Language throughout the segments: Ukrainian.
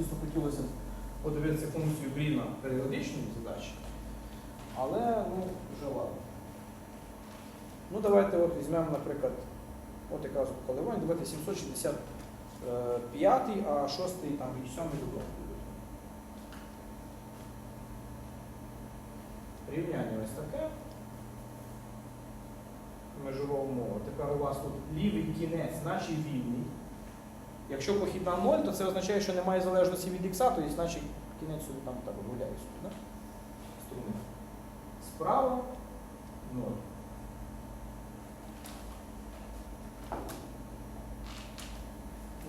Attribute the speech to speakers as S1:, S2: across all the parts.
S1: Звісно, хотілося подивитися функцію Гріна періодичної задачі, але ну, вже ладно. Ну, давайте от візьмемо, наприклад, от якраз от коливання, давайте 765, а 6 там і 7 додому. Рівняння ось таке. Межова умова. Тепер у вас тут лівий кінець, наче вільний. Якщо похід на 0, то це означає, що немає залежності від ікса, то є, значить кінець собі там так гуляє собі, да? Струни. Справа 0.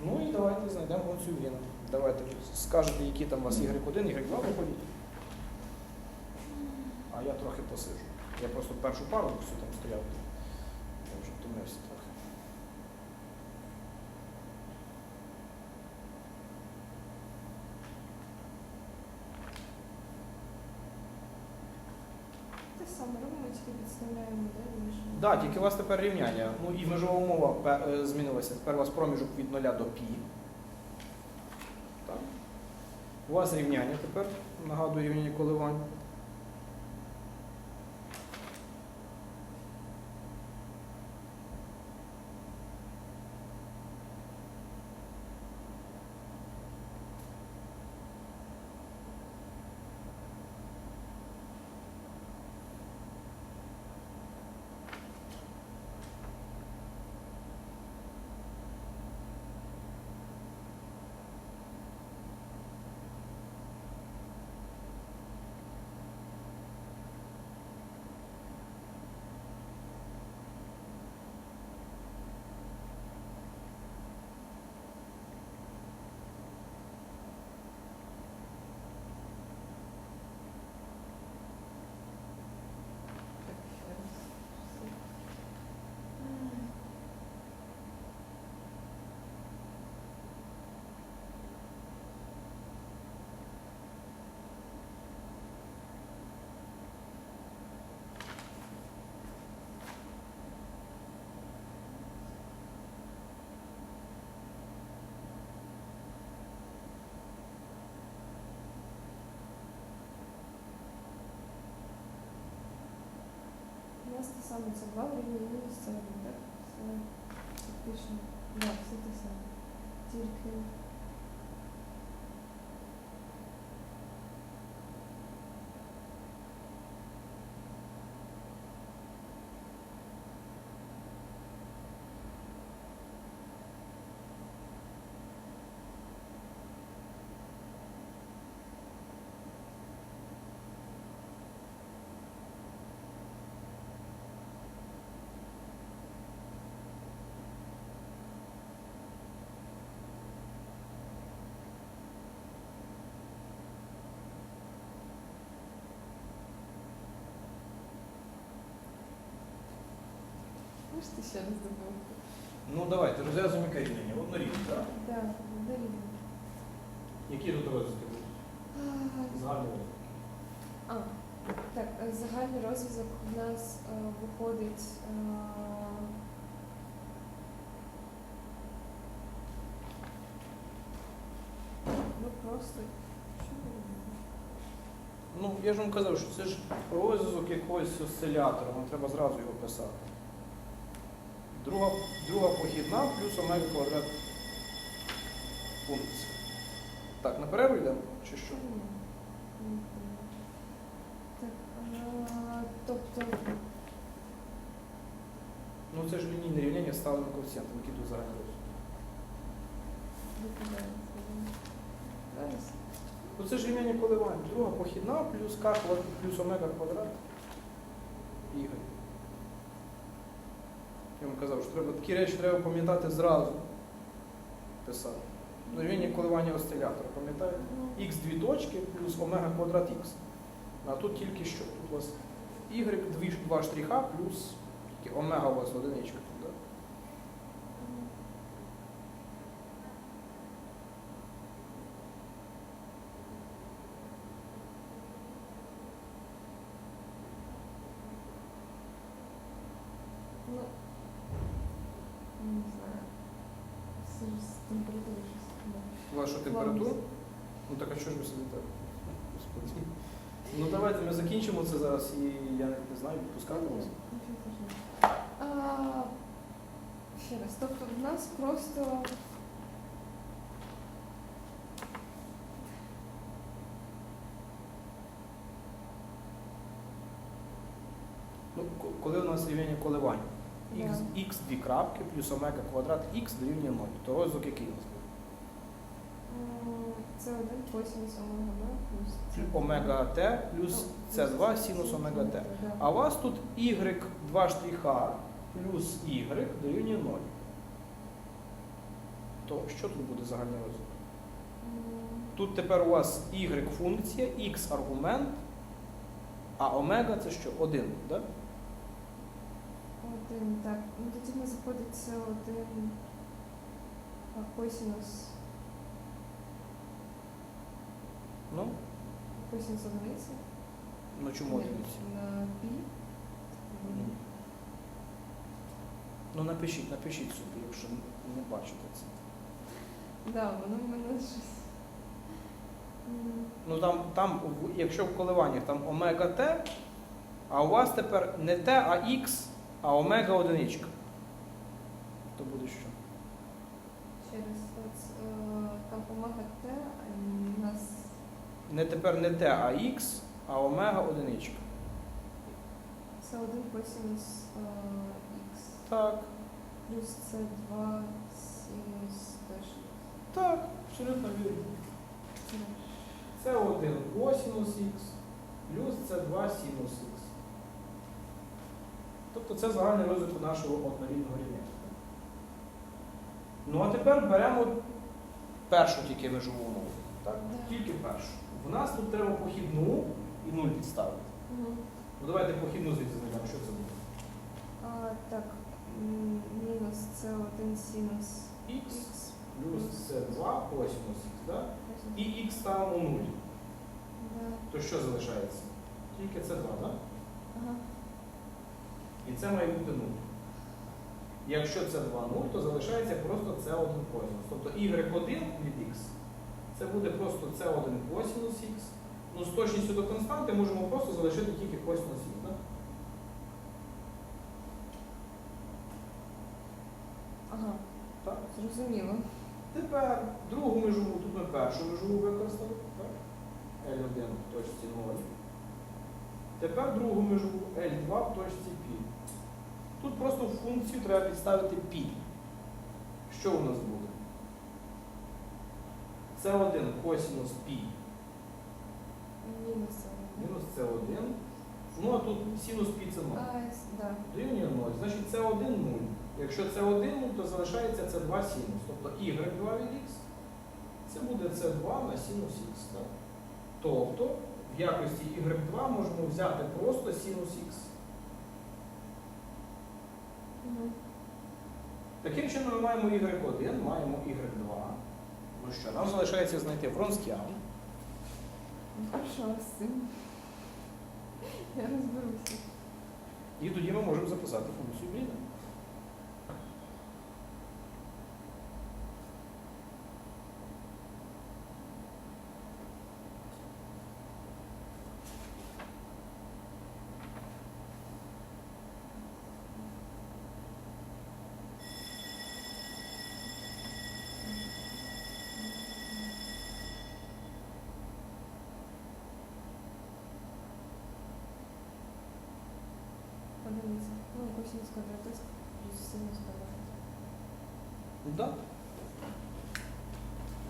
S1: Ну і давайте знайдемо функцію Віна. Давайте скажете, які там у вас Y1, Y2 виходять. А я трохи посижу. Я просто першу пару всю там стояв. Я вже втомився трохи.
S2: Те саме робимо, тільки підставляємо, да, між
S1: Так, тільки у вас тепер рівняння. Ну і межова умова е, змінилася. Тепер у вас проміжок від 0 до π. Так. У вас рівняння тепер, нагадую, рівняння коливань.
S2: Так, ще раз. У нас те саме, це два рівні мінус це так? Це фактично. Так, все те саме. Тільки можете ще раз добавити?
S1: Ну давайте, розв'язуємо яке рівняння. Однорівне, так?
S2: Так, два рівні.
S1: Які тут розв'язки будуть? Загальний розв'язок.
S2: А, так, е, загальний розв'язок у нас е, виходить. е, Ну просто. Що ми робимо?
S1: Ну, я ж вам казав, що це ж розв'язок якогось осцилятора, вам треба зразу його писати. Друга, друга похідна плюс омега квадрат функції. Так, на перерву йдемо? Чи що?
S2: Так, е, тобто,
S1: Ну це ж лінійне рівняння ставлено коефіцієнтом, які тут розв'язок. Ну це ж рівняння коливань. Друга похідна плюс k плюс омега квадрат y. Я вам казав, що треба такі речі треба пам'ятати зразу писати. Ну, коливання осцилятора, пам'ятаєте?
S2: Ну,
S1: Х дві точки плюс омега квадрат х. А тут тільки що? Тут у вас y дві, два штриха плюс омега у вас одиничка. тут, Да?
S2: м. Ну, не знаю. Це ж з температури щось.
S1: Вашу температуру? Ну так а що ж ви сидите? Господи. Ну давайте ми закінчимо це зараз і я не знаю, відпускати вас.
S2: А, ще раз, тобто в нас просто
S1: Ну, коли у нас рівняння коливань?
S2: Да.
S1: Х, х дві крапки плюс омега квадрат х дорівнює 0. То розвиток який у нас буде?
S2: М, це один косинус омега да, плюс
S1: Омега t плюс c2 синус омега t. А у вас тут y 2 штриха плюс y дорівнює 0. То що тут буде загальний розвиток? Тут тепер у вас y функція, x аргумент, а омега це що? 1, так?
S2: Один, так. Ну тоді не заходить це один а, косинус,
S1: Ну,
S2: косинус одиниці.
S1: ну чому одиниці?
S2: На пі.
S1: Ну напишіть, напишіть собі, якщо не бачите це.
S2: Да, воно в мене щось.
S1: Ну там, там, якщо в коливаннях там омега Т, а у вас тепер не Т, а Х, а омега одиничка. То буде що?
S2: Ще раз, е, там омега Т,
S1: Не тепер не Т, а Х, а омега одиничка.
S2: це один косинус х
S1: Так,
S2: плюс це 2 синус теж.
S1: так, абсолютно вірно.
S2: Це
S1: Це 1 косинус Х, плюс це 2 синус Х. Тобто це загальний розвиток нашого однорідного рівня. Ну а тепер беремо першу тільки межову умову. Так? Тільки першу. В нас тут треба похідну і нуль підставити.
S2: Мгм.
S1: Ну давайте похідну звідси знайдемо, що це буде.
S2: А, так, м, мінус це один синус
S1: Х
S2: х.
S1: плюс це 2 косинус Х, да? і х ставимо 0.
S2: Да.
S1: То що залишається? Тільки це 2, так?
S2: Ага.
S1: І це має бути 0. Якщо це 2 0, то залишається просто це 1 косинус. Тобто y1 від x це буде просто це 1 косинус х. Ну, з точністю до константи можемо просто залишити тільки косинус х. Так?
S2: Ага,
S1: Так?
S2: зрозуміло.
S1: Тепер другу межову, тут ми першу межову використали. Так? L1 в точці 0. Тепер другу межову L2 в точці π. Тут просто в функцію треба підставити π. Що у нас буде? Це 1 косинус π
S2: Мінус
S1: мінус це 1. Ну а тут синус π це 0.
S2: А, да.
S1: Дорівнює 0. Значить це 1 0. Якщо це 1 0, то залишається це 2 синус. Тобто y2 від x це буде це 2 на синус х. Так? Тобто в якості y2 можемо взяти просто синус х. Таким чином ми маємо y1, маємо y2. Ну що, нам залишається знайти вронськіан.
S2: Ну, Хорошо, з цим. Я розберуся.
S1: І тоді ми можемо записати функцію Гріна.
S2: Одиниця. Ну, косинус квадратист плюс синус квадратист.
S1: Да.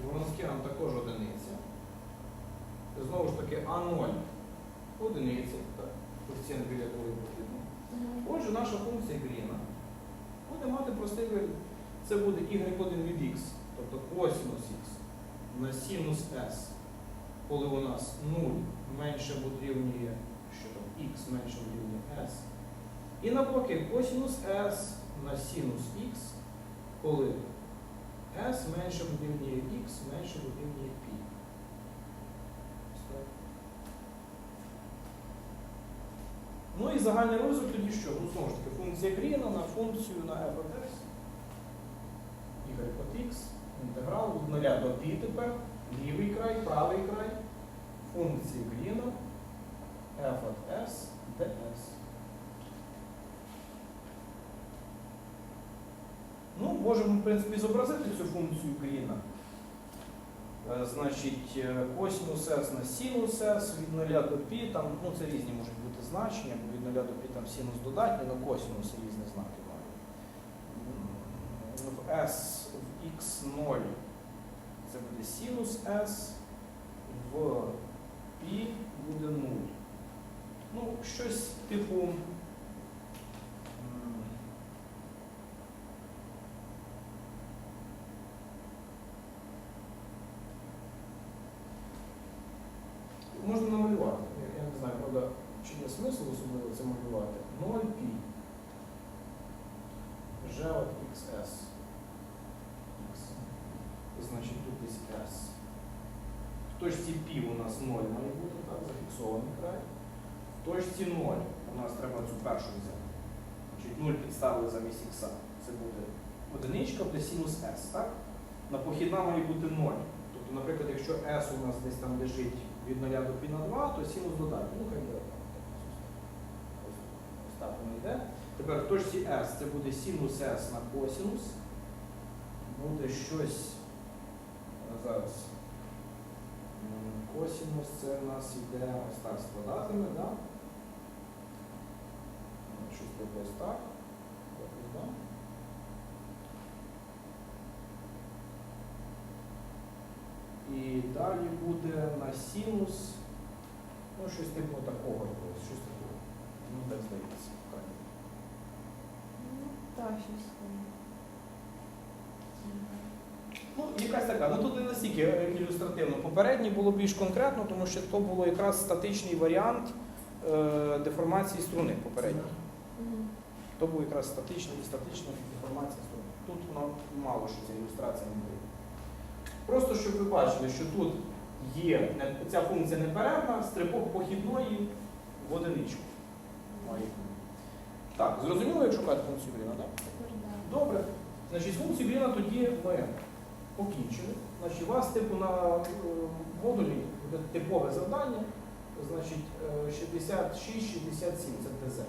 S1: Вронськіан також одиниця. Знову ж таки, А0 одиниця, так, коефіцієнт біля якої потрібно. Отже, наша функція Гріна буде мати простий вигляд. Це буде y1 від x, тобто косинус x на синус s, коли у нас 0 менше або дорівнює, що там, x менше або s. І навпаки, косинус s на синус x, коли s менше дорівнює x, менше дорівнює π. Ну і загальний розвиток тоді що? Ну, знову ж таки, функція Гріна на функцію на f от x, y от x, інтеграл від 0 до π тепер, лівий край, правий край функції Гріна f от s ds. Ну, можемо, в принципі, зобразити цю функцію Гріна. Е, Значить, е, косинус s на синус s від 0 до π, там, ну це різні можуть бути значення, бо від 0 до π там синус додатній, але косинус різні знаки мають. М, В s в x0 це буде синус s, в π буде 0. Ну, щось типу. М, Можна намалювати. Я- не знаю, правда, чи є смисл особливо це малювати. 0π. G XS. X. Значить, тут десь S. В точці π у нас 0 має бути, так, зафіксований край. В точці 0 у нас треба цю першу взяти. Значить, 0 підставили замість х. Це буде одиничка, буде синус s, так? На похідна має бути 0. Тобто, наприклад, якщо s у нас десь там лежить від 0 до π на 2, то синус додатній. Ну, хай буде. Ось так воно йде. Тепер в точці s це буде синус s на косинус. Буде щось е, зараз. М, Косинус це у нас йде ось так складатиме, да? Щось типу ось так. Якось, да? І далі буде на синус, ну щось типу такого, якогось, щось такого. Ну, так здається. так.
S2: Ну, так, щось.
S1: Ну, якась така. Ну тут не настільки е, ілюстративно. Попереднє було більш конкретно, тому що то було якраз статичний варіант е, деформації струни попередньої. То був якраз статична і статична деформація струни. Тут воно мало що ця ілюстрація не буде. Просто щоб ви бачили, що тут є ця функція неперервна, стрибок похідної в одиничку. Так, зрозуміло, якщо шукати функцію Гріна, так? Добре. Значить, функцію Гріна тоді ми покінчили. Значить, у вас типу на е, модулі буде типове завдання, значить е, 66-67 це ТЗ.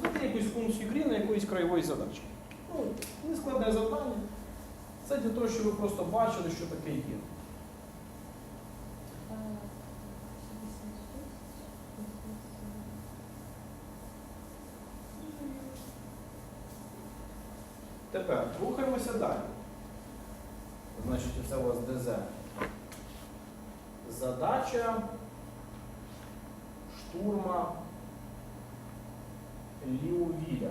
S1: Знайти якусь функцію Гріна якоїсь краєвої задачі. Ну, нескладне завдання. Це для того, щоб ви просто бачили, що таке є.
S2: А, 66, 67.
S1: Тепер рухаємося далі. Значить, це у вас ДЗ. Задача штурма Ліувіля.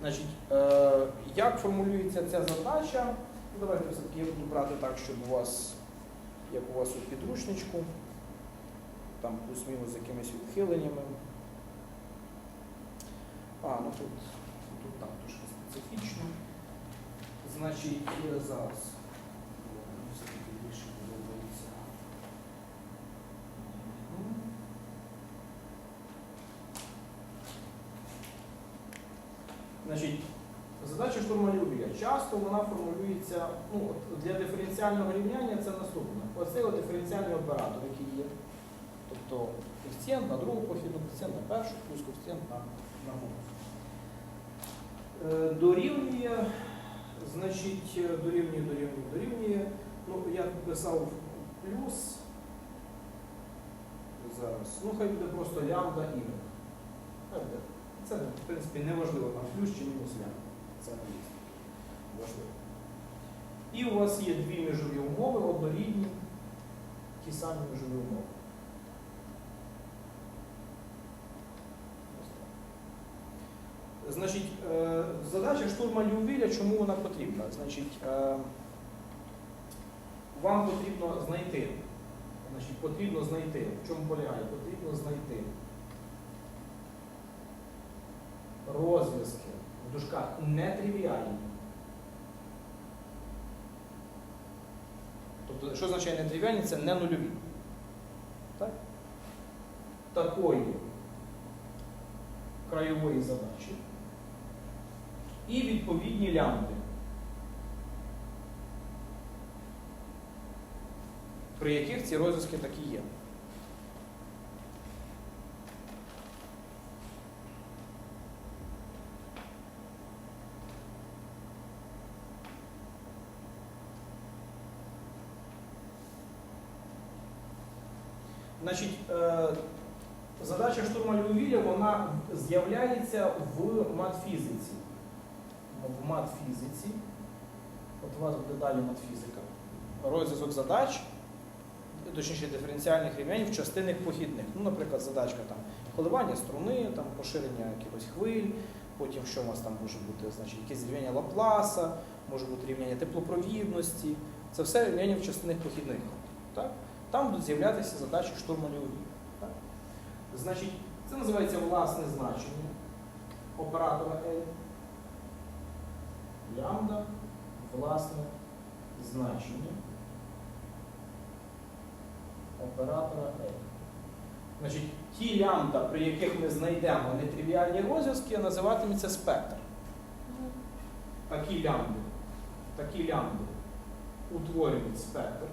S1: Значить, е, як формулюється ця задача? Ну, Давайте все-таки я буду брати так, щоб у вас, як у вас у підручничку, там плюс-мінус з якимись відхиленнями. А, ну тут, тут так трошки специфічно. Значить, зараз. Все-таки більше подобається. Значить, задача штурмалюбія. Часто вона формулюється, ну, для диференціального рівняння це наступне. Оцей диференціальний оператор, який є. Тобто коефіцієнт на другу похідну, коефіцієнт на першу, плюс коефіцієнт на, другу. Е, Дорівнює, значить, е, дорівнює, дорівнює, дорівнює. Ну, я писав плюс. Зараз. Ну, хай буде просто лямбда буде. Це, в принципі, не важливо, там плюс чи мінус лямбда. Це не є важливо. І у вас є дві межові умови, однорідні, ті самі межові умови. Значить, е, задача штурма Лювіля, чому вона потрібна? Значить, е, вам потрібно знайти. Значить, потрібно знайти. В чому полягає? Потрібно знайти розв'язки в дужках нетривіальні. Тобто, що означає нетривіальні? Це не нульові. Так? Такої краєвої задачі і відповідні лямбди. При яких ці розв'язки такі є. Значить, е, задача штурма Львовілля, вона з'являється в матфізиці. В матфізиці. От у вас буде далі матфізика. Розв'язок задач, точніше диференціальних рівнянь в частинних похідних. Ну, наприклад, задачка там коливання струни, там поширення якихось хвиль, потім що у вас там може бути, значить, якесь рівняння Лапласа, може бути рівняння теплопровідності. Це все рівняння в частинних похідних. Так? Там будуть з'являтися задачі штурма Львовілля. Значить, це називається власне значення оператора L. Лямбда, власне значення оператора L. Значить, ті лямбда, при яких ми знайдемо нетривіальні розв'язки, називатиметься спектр. Такі лямбди, такі лямбди утворюють. Спектр.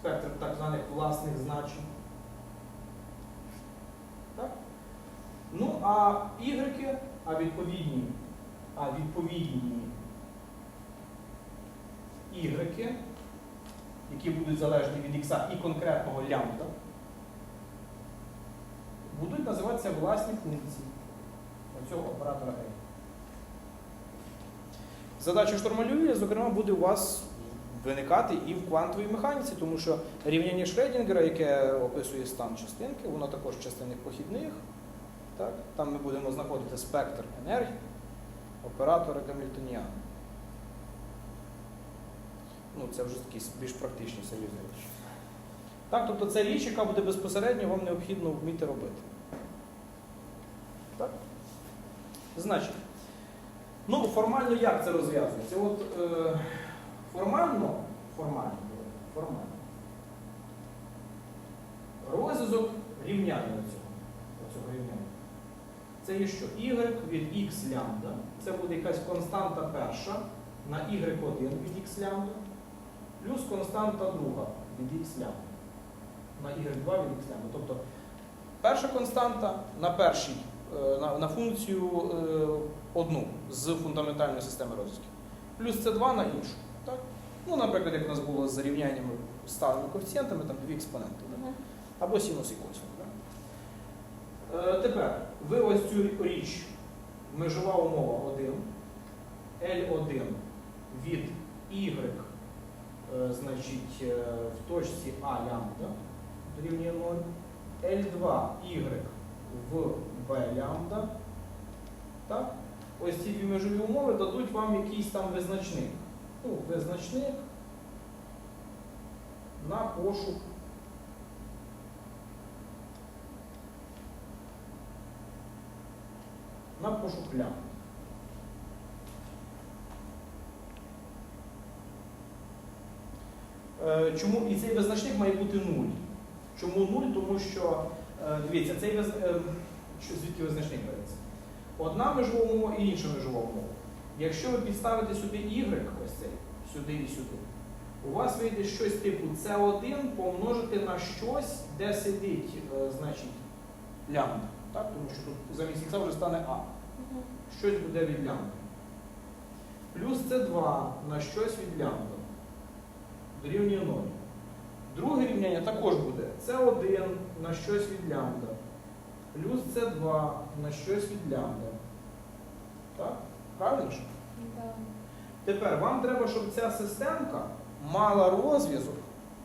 S1: Спектр так званих власних значень. Так? Ну, а ігреки, а відповідні, а відповідні ігреки, які будуть залежні від ікса і конкретного лямбда, будуть називатися власні функції цього оператора A. Задача штурмалює, зокрема, буде у вас виникати і в квантовій механіці, тому що рівняння Шредінгера, яке описує стан частинки, воно також частинних похідних. Так? Там ми будемо знаходити спектр енергії оператора Гамільтоніана. Ну, це вже такі більш практичні серйозні речі. Так, тобто це річ, яка буде безпосередньо вам необхідно вміти робити. Так? Значить, ну формально як це розв'язується? От е, формально, формально, формально. Розв'язок рівняння цього, цього рівняння. Це є що? Y від x лямбда. Це буде якась константа перша на y1 від x лямбда, плюс константа друга від x лямбда на y2 від x лямбда. Тобто перша константа на першій, е, на, на функцію е, одну з фундаментальної системи розв'язків. Плюс c2 на іншу. Ну, наприклад, як у нас було з рівняннями сталими коефіцієнтами, там дві експоненти.
S2: Мгм.
S1: або синус і косинус. Да? Е, тепер ви ось цю річ, межова умова 1, L1 від Y, е, значить, е, в точці А лямбда дорівнює 0, L2 Y в B лямбда. Так? Ось ці дві межові умови дадуть вам якийсь там визначник. Ну, визначник на пошук на пошук лям. Е, Чому і цей визначник має бути 0? Чому 0? Тому що, е, дивіться, цей виз... е, звідки визначник береться? Одна межова умова і інша межова умова. Якщо ви підставите сюди y, ось цей, сюди і сюди, у вас вийде щось типу C1 помножити на щось, де сидить, е, значить, лямбда. Так? Тому що тут замість ікса вже стане А. Щось буде від лямбда. Плюс С2 на щось від лямбда. Дорівнює 0. Друге рівняння також буде С1 на щось від лямбда. Плюс С2 на щось від лямбда. Так? Правильно. Тепер вам треба, щоб ця системка мала розв'язок.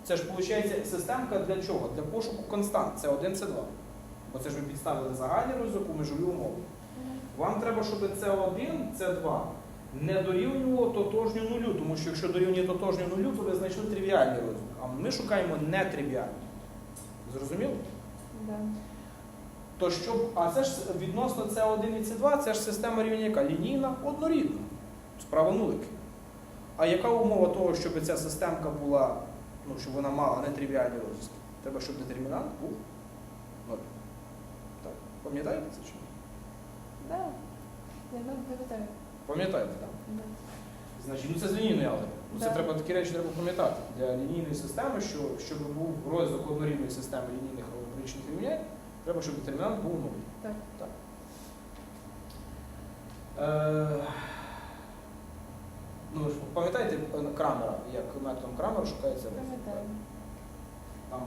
S1: Це ж виходить системка для чого? Для пошуку констант. Це 1, це 2. Бо це ж ви підставили загальний розв'язок у межові умови. Вам треба, щоб С1, С2 не дорівнювало тотожню нулю, тому що якщо дорівнює тотожню нулю, то ви знайшли тривіальний розв'язок. А ми шукаємо нетривіальний. Зрозуміло?
S2: Да.
S1: То щоб, а це ж відносно С1 і С2, це ж система рівня яка? Лінійна, однорідна. Справа нулики. А яка умова того, щоб ця системка була, ну, щоб вона мала нетривіальні розв'язки? Треба, щоб детермінант був ноль. Так. Пам'ятаєте це чи ні?
S2: Да. Я пам'ятаю.
S1: Пам'ятаєте, так?
S2: Да.
S1: Значить, ну це з лінійної алгебри. Ну, Це
S2: Да.
S1: треба такі речі треба пам'ятати для лінійної системи, що щоб був розвиток однорідної системи лінійних алгебричних рівнянь, треба, щоб детермінант був нуль.
S2: Так.
S1: так. Е, ну, ви ж пам'ятаєте Крамера, як методом Крамера шукається розвиток? Там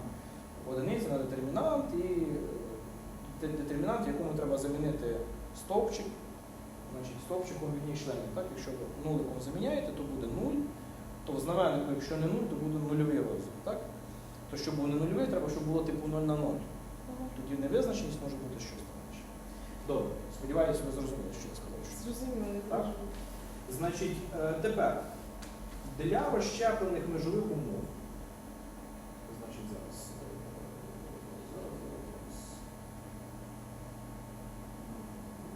S1: одиниця на детермінант і е, детермінант, якому треба замінити стовпчик, значить стовпчиком від ній членів. Так? Якщо ви нуликом заміняєте, то буде 0, то в знаменнику, якщо не 0, то буде нульовий розвиток. Так? То щоб був не нульовий, треба, щоб було типу 0 на 0. Тоді невизначеність може бути щось там. Добре, сподіваюся, ви зрозуміли, що я сказав.
S2: Зрозуміло, не
S1: Так? Значить, е, тепер для розщеплених межових умов. Значить, зараз. е, зараз, зараз, зараз.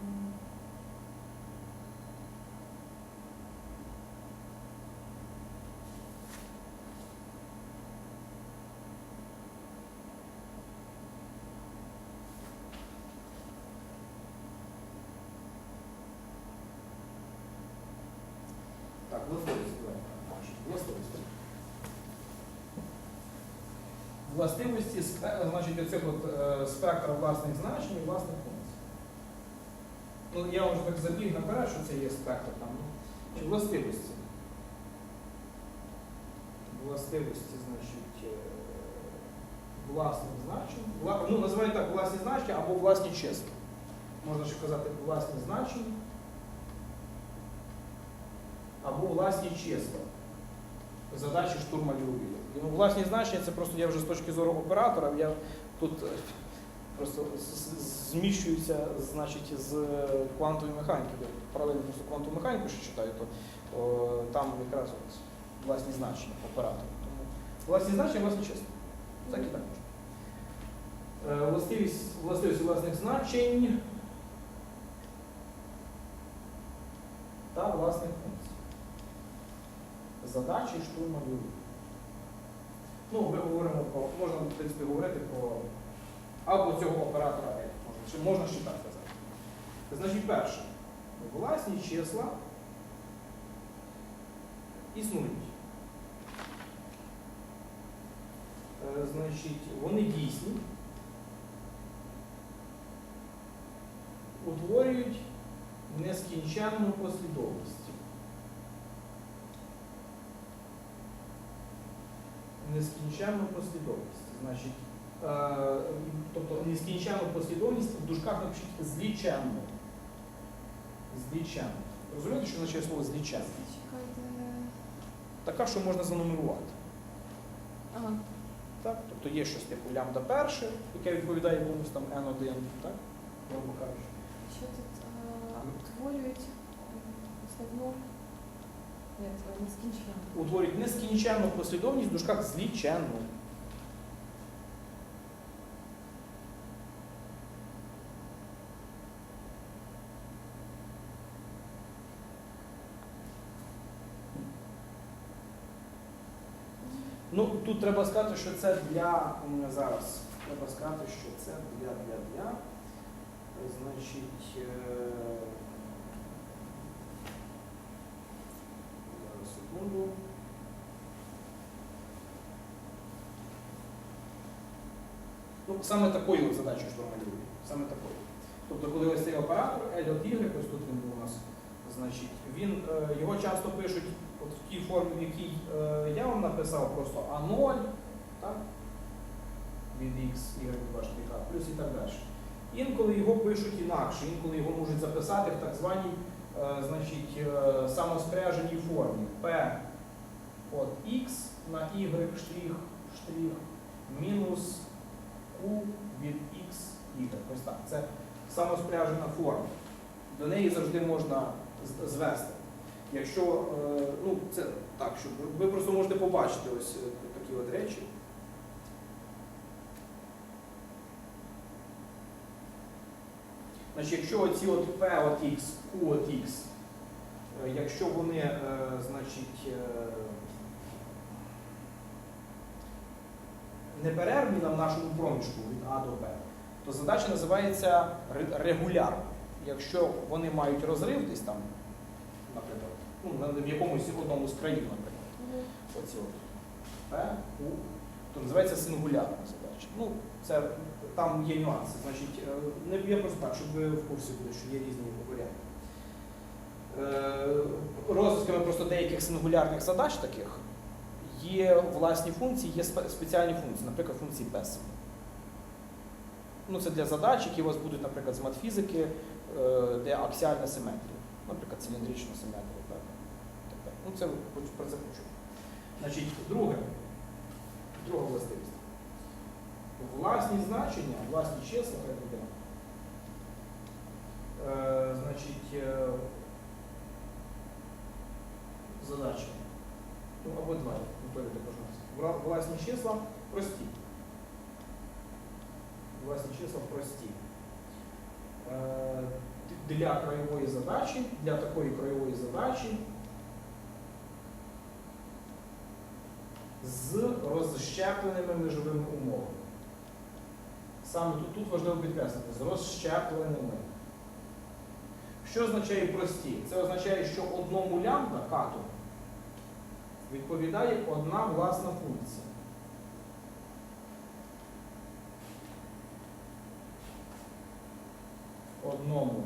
S1: М. Так, властивості. Властивості. Властивості значить, оцих от, е, власних значень і власних функцій. Ну, я вже так забіг наперед, що це є спектр там. ну. Чи властивості? Властивості, значить, е, власних значень. Вла- Ну, називають так власні значення або власні числа. Можна ще казати власні значення або власні числа. Задачі штурма Львові. Ну, власні значення це просто я вже з точки зору оператора, я тут е, просто з- з- зміщуюся значить, з квантової механіки. Паралельно просто квантову механіку ще читаю, то о, там якраз от власні значення оператора. Тому власні значення, власні числа. Так і так можна. Е, Властивість, властивість власних значень та власних функцій. Задачі штурма Львові. Ну, ми говоримо про, можна, в принципі, говорити про або цього оператора. Можна, чи можна ще так казати. Значить, перше, власні числа існують. Е, Значить, вони дійсні, утворюють нескінченну послідовність. Нескінченну послідовність. Значить, е, тобто нескінченну послідовність в дужках напишіть зліченну. Зліченну. Розумієте, що означає слово зліченну?
S2: Чекайте.
S1: Така, що можна занумерувати.
S2: Ага.
S1: Так? Тобто є щось типу лямбда перше, яке відповідає якомусь там N1, так? Грубо кажучи.
S2: Що тут а, утворюють основну.
S1: Утворюють нескінченну послідовність в дужках зліченну. Ну, тут треба сказати, що це для зараз. Треба сказати, що це для для для. Значить. Е... Зараз секунду. Ну, саме такою от задачею штурмалює. Саме такою. Тобто, коли ось цей оператор L от Y, ось тут він у нас, значить, він, е, його часто пишуть от в тій формі, в якій е, я вам написав, просто А0, так? від X, Y, ваш К, плюс і так далі. Інколи його пишуть інакше, інколи його можуть записати в так званій е, значить, е, самоспряженій формі P от X на Y штрих, штрих мінус Q від X, Y. Ось так. Це самоспряжена форма. До неї завжди можна звести. Якщо, е, ну, це так, щоб ви просто можете побачити ось е, такі от речі. Значить, якщо оці от P от X, Q от X, е, якщо вони, значить, е, неперервні на нашому проміжку від А до Б, то задача називається ре- регулярна. Якщо вони мають розрив десь там наприклад. Ну, в якомусь одному з країн, наприклад.
S2: Мгм.
S1: Оці от П, У, то називається сингулярна задача. Ну, це там є нюанси. Значить, е, не я просто так, щоб ви в курсі були, що є різні варіанти. Е, Розвитками просто деяких сингулярних задач таких є власні функції, є спеціальні функції, наприклад, функції без. Ну, це для задач, які у вас будуть, наприклад, з матфізики, е, де аксіальна симетрія, наприклад, циліндрична симетрія. Так? Так, Ну, це про це почули. Значить, друге, друга властивість. Власні значення, власні числа, хай буде. Е, значить, е, задача. Ну, або два, Нас. Вра- Власні числа прості. Власні числа прості. Е, Для краєвої задачі, для такої краєвої задачі з розщепленими межовими умовами. Саме тут, тут важливо підкреслити, з розщепленими. Що означає прості? Це означає, що одному лямбда кату відповідає одна власна функція. Одному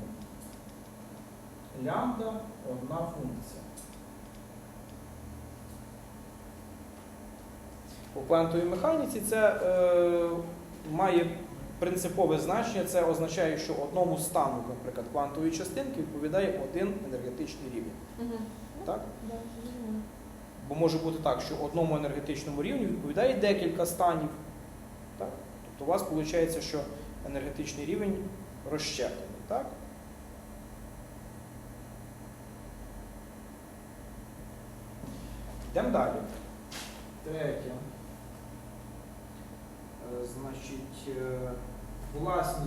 S1: лямбда одна функція. У квантовій механіці це е, має принципове значення. Це означає, що одному стану, наприклад, квантової частинки відповідає один енергетичний рівень.
S2: Мгм.
S1: Так? Бо може бути так, що одному енергетичному рівню відповідає декілька станів. Так? Тобто у вас виходить, що енергетичний рівень розщеплений. Так? Йдемо далі. Третє. Е, Значить, е, власні.